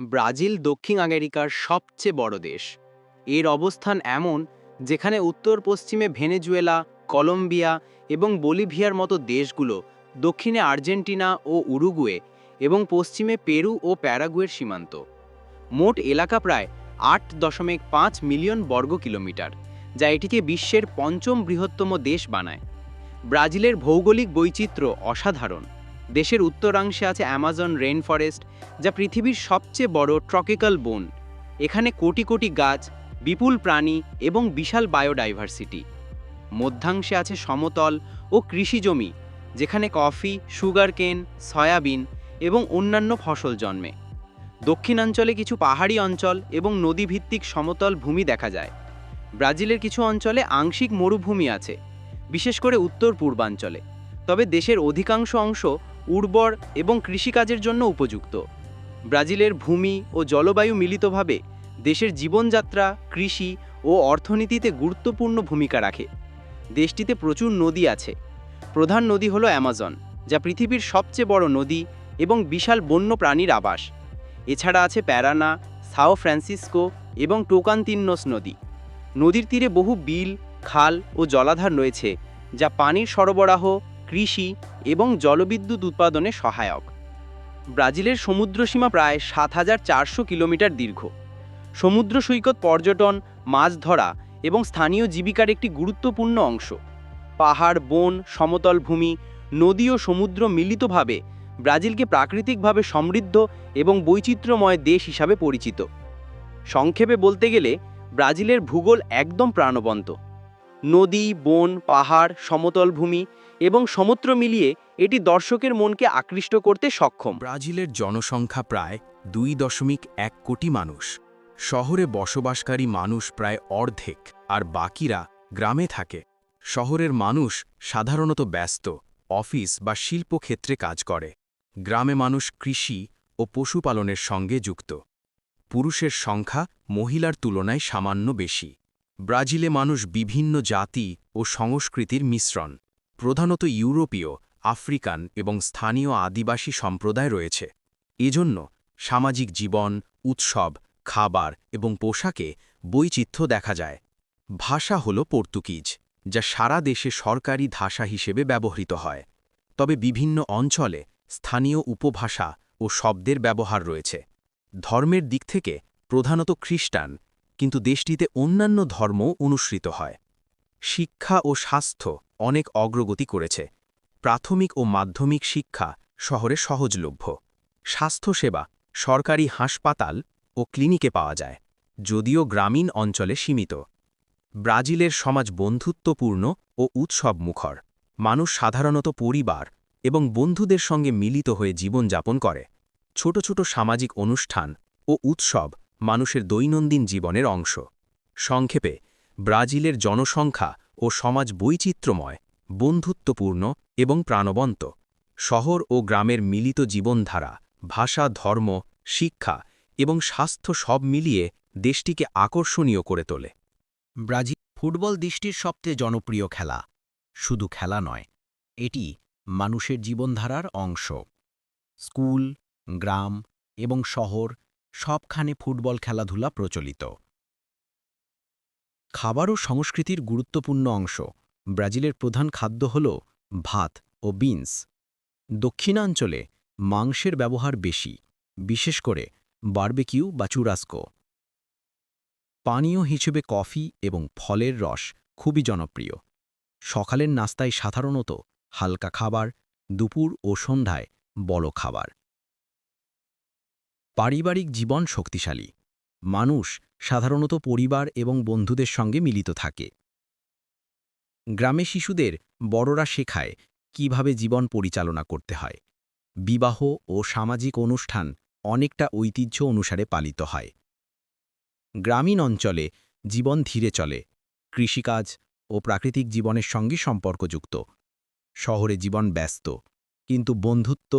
Brazil দক্ষিণ আমেরিকার সবচেয়ে বড় দেশ। এর অবস্থান এমন যেখানে উত্তর পশ্চিমে ভেনেজুয়েলা, কলম্বিয়া এবং বলিভিয়ার মতো দেশগুলো, দক্ষিণে আর্জেন্টিনা ও উরুগুয়ে এবং পশ্চিমে পেরু ও প্যারাগুয়ের সীমান্ত। মোট এলাকা প্রায় আট দশমিক পাঁচ মিলিয়ন বর্গ কিলোমিটার, যা এটিকে বিশ্বের পঞ্চম বৃহত্তম দেশ বানায়। ব্রাজিলের ভৌগোলিক বৈচিত্র্য অসাধারণ। দেশের উত্তরাংশে আছে অ্যামাজন রেন ফরেস্ট যা পৃথিবীর সবচেয়ে বড় ট্রপিক্যাল বন। এখানে কোটি কোটি গাছ, বিপুল প্রাণী এবং বিশাল বায়োডাইভার্সিটি মধ্যাংশে আছে সমতল ও কৃষি জমি, যেখানে কফি সুগার কেন সয়াবিন এবং অন্যান্য ফসল জন্মে। দক্ষিণাঞ্চলে কিছু পাহাড়ি অঞ্চল এবং নদীভিত্তিক সমতল ভূমি দেখা যায়। ব্রাজিলের কিছু অঞ্চলে আংশিক মরুভূমি আছে, বিশেষ করে উত্তর পূর্বাঞ্চলে তবে দেশের অধিকাংশ অংশ উর্বর এবং কৃষিকাজের জন্য উপযুক্ত। ব্রাজিলের ভূমি ও জলবায়ু মিলিতভাবে দেশের জীবনযাত্রা, কৃষি ও অর্থনীতিতে গুরুত্বপূর্ণ ভূমিকা রাখে। দেশটিতে প্রচুর নদী আছে। প্রধান নদী হলো অ্যামাজন, যা পৃথিবীর সবচেয়ে বড় নদী এবং বিশাল বন্য প্রাণীর আবাস। এছাড়া আছে প্যারানা, সাও ফ্রান্সিসকো এবং টোকান্তিন্নস নদী। নদীর তীরে বহু বিল, খাল ও জলাধার রয়েছে, যা পানির সরবরাহ, কৃষি এবং জলবিদ্যুৎ উৎপাদনে সহায়ক। ব্রাজিলের সমুদ্রসীমা প্রায় সাত হাজার চারশো কিলোমিটার দীর্ঘ। সমুদ্র সৈকত পর্যটন, মাছ ধরা এবং স্থানীয় জীবিকার একটি গুরুত্বপূর্ণ অংশ। পাহাড়, বন, সমতল ভূমি, নদী ও সমুদ্র মিলিতভাবে ব্রাজিলকে প্রাকৃতিকভাবে সমৃদ্ধ এবং বৈচিত্র্যময় দেশ হিসাবে পরিচিত। সংক্ষেপে বলতে গেলে, ব্রাজিলের ভূগোল একদম প্রাণবন্ত। নদী, বন, পাহাড়, সমতল ভূমি এবং সমুদ্র মিলিয়ে এটি দর্শকের মনকে আকৃষ্ট করতে সক্ষম। ব্রাজিলের জনসংখ্যা প্রায় দুই দশমিক এক কোটি মানুষ। শহরে বসবাসকারী মানুষ প্রায় অর্ধেক, আর বাকিরা গ্রামে থাকে। শহরের মানুষ সাধারণত ব্যস্ত, অফিস বা শিল্পক্ষেত্রে কাজ করে। গ্রামে মানুষ কৃষি ও পশুপালনের সঙ্গে যুক্ত। পুরুষের সংখ্যা মহিলার তুলনায় সামান্য বেশি। ব্রাজিলে মানুষ বিভিন্ন জাতি ও সংস্কৃতির মিশ্রণ। প্রধানত ইউরোপীয়, আফ্রিকান এবং স্থানীয় আদিবাসী সম্প্রদায় রয়েছে। এজন্য সামাজিক জীবন, উৎসব, খাবার এবং পোশাকে বৈচিত্র্য দেখা যায়। ভাষা হল পর্তুগিজ, যা সারা দেশে সরকারি ভাষা হিসেবে ব্যবহৃত হয়। তবে বিভিন্ন অঞ্চলে স্থানীয় উপভাষা ও শব্দের ব্যবহার রয়েছে। ধর্মের দিক থেকে প্রধানত খ্রিস্টান, কিন্তু দেশটিতে অন্যান্য ধর্ম অনুসৃত হয়। শিক্ষা ও স্বাস্থ্য অনেক অগ্রগতি করেছে। প্রাথমিক ও মাধ্যমিক শিক্ষা শহরে সহজলভ্য। স্বাস্থ্যসেবা, সরকারি হাসপাতাল ও ক্লিনিকে পাওয়া যায়, যদিও গ্রামীণ অঞ্চলে সীমিত। ব্রাজিলের সমাজ বন্ধুত্বপূর্ণ ও উৎসবমুখর। মানুষ সাধারণত পরিবার এবং বন্ধুদের সঙ্গে মিলিত হয়ে জীবনযাপন করে। ছোট ছোট সামাজিক অনুষ্ঠান ও উৎসব মানুষের দৈনন্দিন জীবনের অংশ। সংক্ষেপে, ব্রাজিলের জনসংখ্যা ও সমাজ বৈচিত্র্যময়, বন্ধুত্বপূর্ণ এবং প্রাণবন্ত। শহর ও গ্রামের মিলিত জীবনধারা, ভাষা, ধর্ম, শিক্ষা এবং স্বাস্থ্য সব মিলিয়ে দেশটিকে আকর্ষণীয় করে তোলে। ব্রাজিল ফুটবল দেশটির সবচেয়ে জনপ্রিয় খেলা। শুধু খেলা নয়, এটি মানুষের জীবনধারার অংশ। স্কুল, গ্রাম এবং শহর সবখানে ফুটবল খেলাধুলা প্রচলিত। খাবার ও সংস্কৃতির গুরুত্বপূর্ণ অংশ। ব্রাজিলের প্রধান খাদ্য হল ভাত ও বিনস। দক্ষিণাঞ্চলে মাংসের ব্যবহার বেশি, বিশেষ করে বার্বেকিউ বা চুরাস্কো। পানীয় হিসেবে কফি এবং ফলের রস খুবই জনপ্রিয়। সকালের নাস্তায় সাধারণত হালকা খাবার, দুপুর ও সন্ধ্যায় বড় খাবার। পারিবারিক জীবন শক্তিশালী। মানুষ সাধারণত পরিবার এবং বন্ধুদের সঙ্গে মিলিত থাকে। গ্রামে শিশুদের বড়রা শেখায় কীভাবে জীবন পরিচালনা করতে হয়। বিবাহ ও সামাজিক অনুষ্ঠান অনেকটা ঐতিহ্য অনুসারে পালিত হয়। গ্রামীণ অঞ্চলে জীবন ধীরে চলে, কৃষিকাজ ও প্রাকৃতিক জীবনের সঙ্গে সম্পর্কযুক্ত। শহরে জীবন ব্যস্ত, কিন্তু বন্ধুত্ব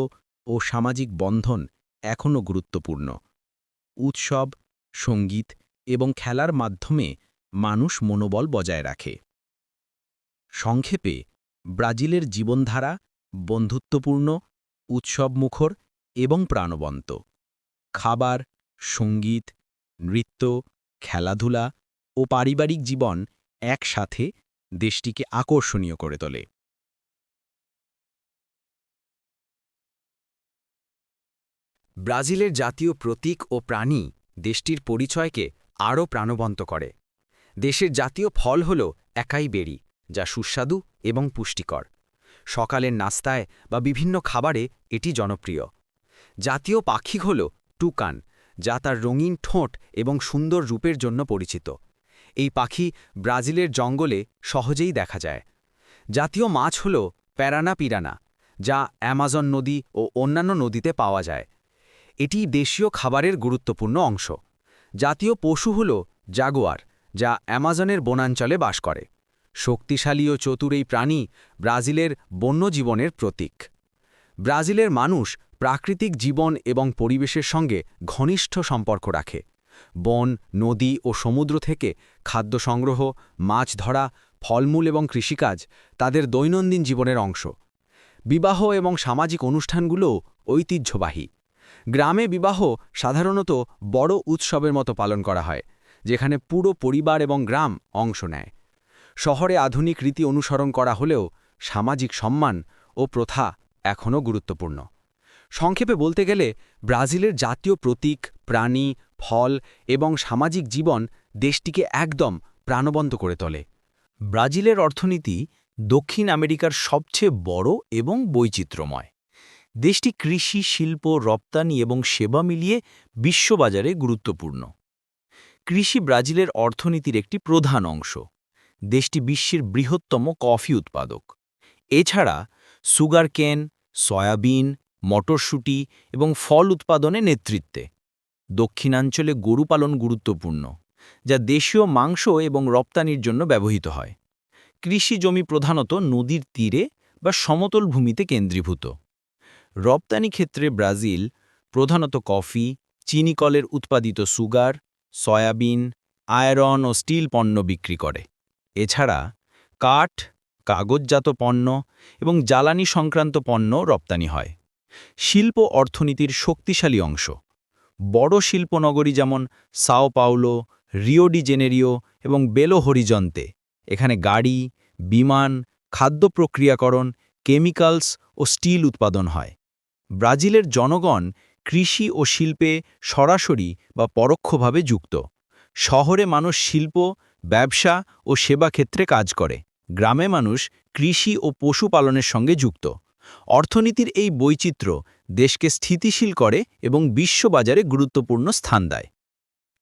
ও সামাজিক বন্ধন এখনও গুরুত্বপূর্ণ। উৎসব সংগীত এবং খেলার মাধ্যমে মানুষ মনোবল বজায় রাখে। সংক্ষেপে, ব্রাজিলের জীবনধারা বন্ধুত্বপূর্ণ, উৎসবমুখর এবং প্রাণবন্ত। খাবার, সংগীত, নৃত্য, খেলাধুলা ও পারিবারিক জীবন একসাথে দেশটিকে আকর্ষণীয় করে তোলে। ব্রাজিলের জাতীয় প্রতীক ও প্রাণী দেশটির পরিচয়কে আরও প্রাণবন্ত করে। দেশের জাতীয় ফল হল একাই বেরি, যা সুস্বাদু এবং পুষ্টিকর। সকালের নাস্তায় বা বিভিন্ন খাবারে এটি জনপ্রিয়। জাতীয় পাখি হল টুকান, যা তার রঙিন ঠোঁট এবং সুন্দর রূপের জন্য পরিচিত। এই পাখি ব্রাজিলের জঙ্গলে সহজেই দেখা যায়। জাতীয় মাছ হল প্যারানা পিরানা যা অ্যামাজন নদী ও অন্যান্য নদীতে পাওয়া যায়। এটি দেশীয় খাবারের গুরুত্বপূর্ণ অংশ। জাতীয় পশু হল জাগুয়ার, যা অ্যামাজনের বনাঞ্চলে বাস করে। শক্তিশালী ও চতুর এই প্রাণী ব্রাজিলের বন্যজীবনের প্রতীক। ব্রাজিলের মানুষ প্রাকৃতিক জীবন এবং পরিবেশের সঙ্গে ঘনিষ্ঠ সম্পর্ক রাখে। বন, নদী ও সমুদ্র থেকে খাদ্য সংগ্রহ, মাছ ধরা, ফলমূল এবং কৃষিকাজ তাদের দৈনন্দিন জীবনের অংশ। বিবাহ এবং সামাজিক অনুষ্ঠানগুলোও ঐতিহ্যবাহী। গ্রামে বিবাহ সাধারণত বড় উৎসবের মতো পালন করা হয়, যেখানে পুরো পরিবার এবং গ্রাম অংশ নেয়। শহরে আধুনিক রীতি অনুসরণ করা হলেও সামাজিক সম্মান ও প্রথা এখনও গুরুত্বপূর্ণ। সংক্ষেপে বলতে গেলে, ব্রাজিলের জাতীয় প্রতীক, প্রাণী, ফল এবং সামাজিক জীবন দেশটিকে একদম প্রাণবন্ত করে তোলে। ব্রাজিলের অর্থনীতি দক্ষিণ আমেরিকার সবচেয়ে বড় এবং বৈচিত্র্যময়। দেশটি কৃষি, শিল্প, রপ্তানি এবং সেবা মিলিয়ে বিশ্ববাজারে গুরুত্বপূর্ণ। কৃষি ব্রাজিলের অর্থনীতির একটি প্রধান অংশ। দেশটি বিশ্বের বৃহত্তম কফি উৎপাদক। এছাড়া সুগার কেন, সয়াবিন, মটরশুঁটি এবং ফল উৎপাদনে নেতৃত্বে। দক্ষিণাঞ্চলে গরু পালন গুরুত্বপূর্ণ, যা দেশীয় মাংস এবং রপ্তানির জন্য ব্যবহৃত হয়। কৃষি জমি প্রধানত নদীর তীরে বা সমতল ভূমিতে কেন্দ্রীভূত। রপ্তানি ক্ষেত্রে ব্রাজিল প্রধানত কফি চিনিকলের উৎপাদিত সুগার, সয়াবিন, আয়রন ও স্টিল পণ্য বিক্রি করে। এছাড়া কাঠ, কাগজজাত পণ্য এবং জ্বালানি সংক্রান্ত পণ্য রপ্তানি হয়। শিল্প অর্থনীতির শক্তিশালী অংশ। বড় শিল্পনগরী যেমন Sao Paulo Rio de Janeiro এবং বেলো হরিজন্তে এখানে গাড়ি, বিমান, খাদ্য প্রক্রিয়াকরণ, কেমিক্যালস ও স্টিল উৎপাদন হয়। ব্রাজিলের জনগণ কৃষি ও শিল্পে সরাসরি বা পরোক্ষভাবে যুক্ত। শহরে মানুষ শিল্প, ব্যবসা ও সেবা ক্ষেত্রে কাজ করে। গ্রামে মানুষ কৃষি ও পশুপালনের সঙ্গে যুক্ত। অর্থনীতির এই বৈচিত্র্য দেশকে স্থিতিশীল করে এবং বিশ্ববাজারে গুরুত্বপূর্ণ স্থান দেয়।